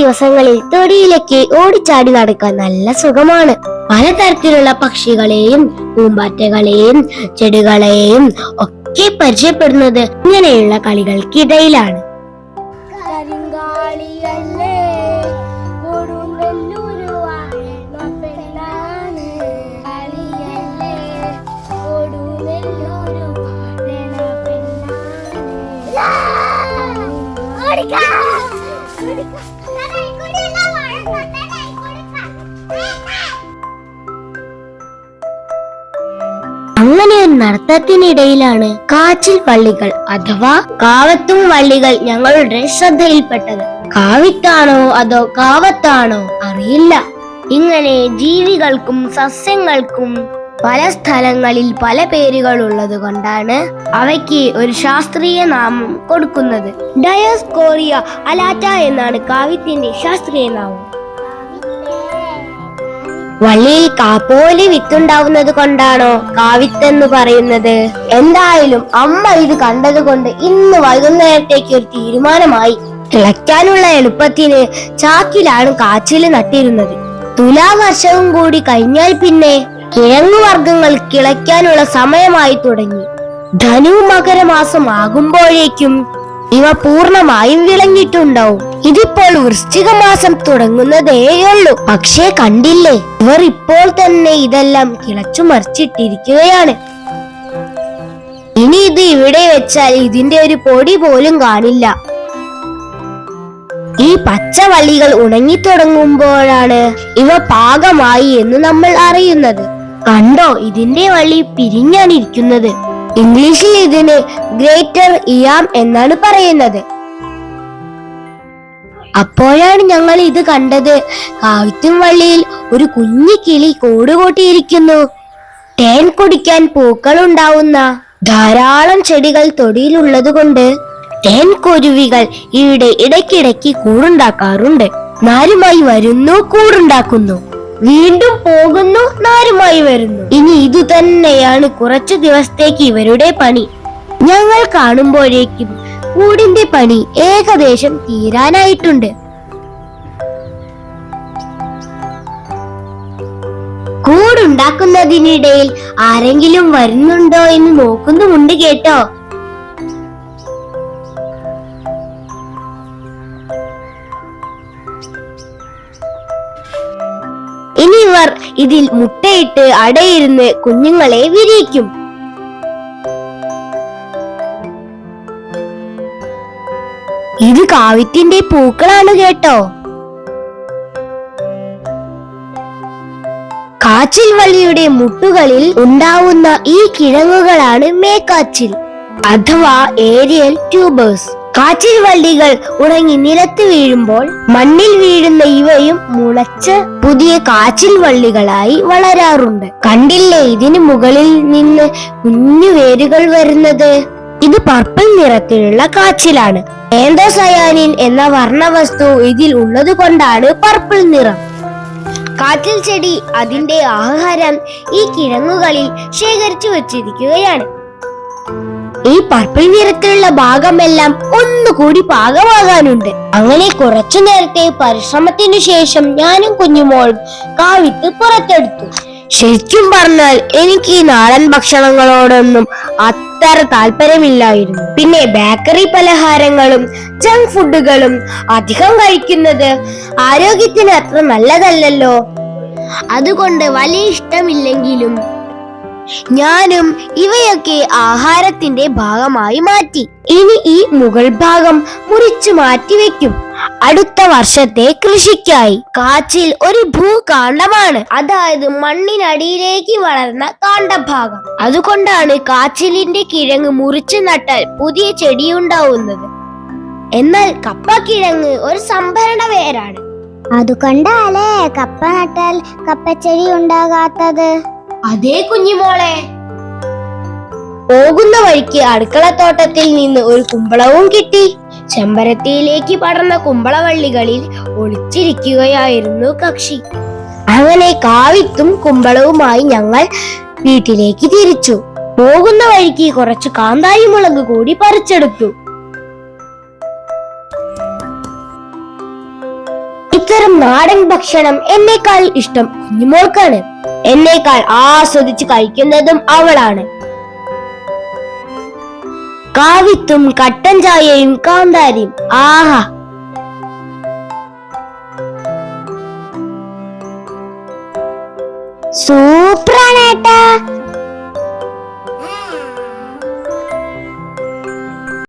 ദിവസങ്ങളിൽ തൊടിയിലേക്ക് ഓടിച്ചാടി നടക്കാൻ നല്ല സുഖമാണ്. പലതരത്തിലുള്ള പക്ഷികളെയും പൂമ്പാറ്റകളെയും ചെടികളെയും ഒക്കെ പരിചയപ്പെടുന്നത് ഇങ്ങനെയുള്ള കളികൾക്കിടയിലാണ്. അങ്ങനെ ഒരു നടത്തത്തിനിടയിലാണ് കാച്ചിൽ വള്ളികൾ അഥവാ കാവത്തും വള്ളികൾ ഞങ്ങളുടെ ശ്രദ്ധയിൽപ്പെട്ടത്. കാവിത്താണോ അതോ കാവത്താണോ അറിയില്ല. ഇങ്ങനെ ജീവികൾക്കും സസ്യങ്ങൾക്കും പല സ്ഥലങ്ങളിൽ പല പേരുകൾ ഉള്ളത് കൊണ്ടാണ് അവയ്ക്ക് ഒരു ശാസ്ത്രീയ നാമം കൊടുക്കുന്നത്. ഡയോസ്കോറിയ അലാറ്റ എന്നാണ് കാവിത്തിന്റെ ശാസ്ത്രീയ നാമം. വള്ളിയിൽ കാപ്പോലി വിത്തുണ്ടാവുന്നത് കൊണ്ടാണോ കാവിത്തെന്ന് പറയുന്നത്? എന്തായാലും അമ്മ ഇത് കണ്ടതുകൊണ്ട് ഇന്ന് വൈകുന്നേരത്തേക്ക് ഒരു തീരുമാനമായി. കിളയ്ക്കാനുള്ള എളുപ്പത്തിന് ചാക്കിലാണ് കാച്ചിൽ നട്ടിരുന്നത്. തുലാവർഷവും കൂടി കഴിഞ്ഞാൽ പിന്നെ കിഴങ്ങുവർഗങ്ങൾ കിളയ്ക്കാനുള്ള സമയമായി തുടങ്ങി. ധനു മകരമാസം ആകുമ്പോഴേക്കും ഇവ പൂർണമായും വിളഞ്ഞിട്ടുണ്ടാവും ഇതിപ്പോൾ വൃശ്ചിക മാസം തുടങ്ങുന്നതേയുള്ളൂ പക്ഷേ കണ്ടില്ലേ ഇവർ ഇപ്പോൾ തന്നെ ഇതെല്ലാം കിളച്ചു മറിച്ചിട്ടിരിക്കുകയാണ്. ഇനി ഇത് ഇവിടെ വെച്ചാൽ ഇതിന്റെ ഒരു പൊടി പോലും കാണില്ല. ഈ പച്ചവള്ളികൾ ഉണങ്ങിത്തുടങ്ങുമ്പോഴാണ് ഇവ പാകമായി എന്ന് നമ്മൾ അറിയുന്നത്. കണ്ടോ ഇതിന്റെ വള്ളി പിരിഞ്ഞാണ് ഇരിക്കുന്നത് ഇംഗ്ലീഷിൽ ഇതിന് ഗ്രേറ്റർ ഇയാം എന്നാണ് പറയുന്നത്. അപ്പോഴാണ് ഞങ്ങൾ ഇത് കണ്ടത്. കാവിത്തും വള്ളിയിൽ ഒരു കുഞ്ഞു കിളി കൂടുകൂട്ടിയിരിക്കുന്നു. തേൻ കുടിക്കാൻ പൂക്കൾ ഉണ്ടാവുന്ന ധാരാളം ചെടികൾ തൊടിയിലുള്ളത് കൊണ്ട് തേൻ കുരുവികൾ ഇവിടെ ഇടയ്ക്കിടയ്ക്ക് കൂടുണ്ടാക്കാറുണ്ട്. നാരുമായി വരുന്നു കൂടുണ്ടാക്കുന്നു. വീണ്ടും പോകുന്നു നാരുമായി വരുന്നു. ഇനി ഇതു തന്നെയാണ് കുറച്ചു ദിവസത്തേക്ക് ഇവരുടെ പണി. ഞങ്ങൾ കാണുമ്പോഴേക്കും കൂടിന്റെ പണി ഏകദേശം തീരാനായിട്ടുണ്ട്. കൂടുണ്ടാക്കുന്നതിനിടയിൽ ആരെങ്കിലും വരുന്നുണ്ടോ എന്ന് നോക്കുന്നുമുണ്ട് കേട്ടോ. ഇതിൽ മുട്ടയിട്ട് അടയിരുന്ന് കുഞ്ഞുങ്ങളെ വിരിയിക്കും. ഇത് കാവിത്തിന്റെ പൂക്കളാണ് കേട്ടോ. കാച്ചിൽ വള്ളിയുടെ മുട്ടുകളിൽ ഉണ്ടാവുന്ന ഈ കിഴങ്ങുകളാണ് മേക്കാച്ചിൽ അഥവാ ഏരിയൽ ട്യൂബേഴ്സ്. കാച്ചിൽ വള്ളികൾ ഉണങ്ങി നിലത്ത് വീഴുമ്പോൾ മണ്ണിൽ വീഴുന്ന ഇവയും മുളച്ച് പുതിയ കാച്ചിൽ വള്ളികളായി വളരാറുണ്ട്. കണ്ടില്ലേ ഇതിന് മുകളിൽ നിന്ന് കുഞ്ഞു വേരുകൾ വരുന്നത്? ഇത് പർപ്പിൾ നിറത്തിലുള്ള കാച്ചിലാണ് ഏന്തോസയാനിൻ എന്ന വർണവസ്തു ഇതിൽ ഉള്ളത് കൊണ്ടാണ് പർപ്പിൾ നിറം. കാറ്റിൽ ചെടി അതിന്റെ ആഹാരം ഈ കിഴങ്ങുകളിൽ ശേഖരിച്ചു വച്ചിരിക്കുകയാണ്. ഈ പർപ്പിൾ നിറത്തിലുള്ള ഭാഗമെല്ലാം ഒന്നുകൂടി പാകമാകാനുണ്ട്. അങ്ങനെ കുറച്ചു നേരത്തെ പരിശ്രമത്തിനു ശേഷം ഞാനും കുഞ്ഞുമോളും കാവിത്ത് പുറത്തെടുത്തു. ശരിക്കും പറഞ്ഞാൽ എനിക്ക് ഈ നാടൻ ഭക്ഷണങ്ങളോടൊന്നും അത്ര താല്പര്യമില്ലായിരുന്നു. പിന്നെ ബേക്കറി പലഹാരങ്ങളും ജങ്ക് ഫുഡുകളും അധികം കഴിക്കുന്നത് ആരോഗ്യത്തിന് അത്ര നല്ലതല്ലല്ലോ. അതുകൊണ്ട് വലിയ ഇഷ്ടമില്ലെങ്കിലും ഞാനും ഇവയൊക്കെ ആഹാരത്തിന്റെ ഭാഗമായി മാറ്റി. ഇനി ഈ മുകൾ ഭാഗം മുറിച്ചു മാറ്റിവെക്കും അടുത്ത വർഷത്തെ കൃഷിക്കായി. കാച്ചിൽ ഒരു ഭൂകാണ്ഡമാണ്. അതായത് മണ്ണിനടിയിലേക്ക് വളർന്ന കാണ്ഡഭാഗം. അതുകൊണ്ടാണ് കാച്ചിലിന്റെ കിഴങ്ങ് മുറിച്ചു നട്ടാൽ പുതിയ ചെടിയുണ്ടാവുന്നത്. എന്നാൽ കപ്പ കിഴങ്ങ് ഒരു സംഭരണ വേരാണ്. അതുകൊണ്ടാണ് കപ്പ നട്ടാൽ കപ്പച്ചെടി ഉണ്ടാകാത്തത്? അതേ കുഞ്ഞുമോളെ. പോകുന്ന വഴിക്ക് അടുക്കളത്തോട്ടത്തിൽ നിന്ന് ഒരു കുമ്പളവും കിട്ടി. ചെമ്പരത്തിയിലേക്ക് പടർന്ന കുമ്പളവള്ളികളിൽ ഒളിച്ചിരിക്കുകയായിരുന്നു കക്ഷി. അങ്ങനെ കാവിത്തും കുമ്പളവുമായി ഞങ്ങൾ വീട്ടിലേക്ക് തിരിച്ചു. പോകുന്ന വഴിക്ക് കുറച്ച് കാന്താരി മുളക് കൂടി പറിച്ചെടുത്തു. ഇത്തരം നാടൻ ഭക്ഷണം എന്നേക്കാൾ ഇഷ്ടം കുഞ്ഞുമോൾക്കാണ്. എന്നേക്കാൾ ആസ്വദിച്ച് കഴിക്കുന്നതും അവളാണ്. കാവിത്തും കട്ടൻ ചായയും കാന്താരിയും. ആഹാ. സൂപ്പറാണ്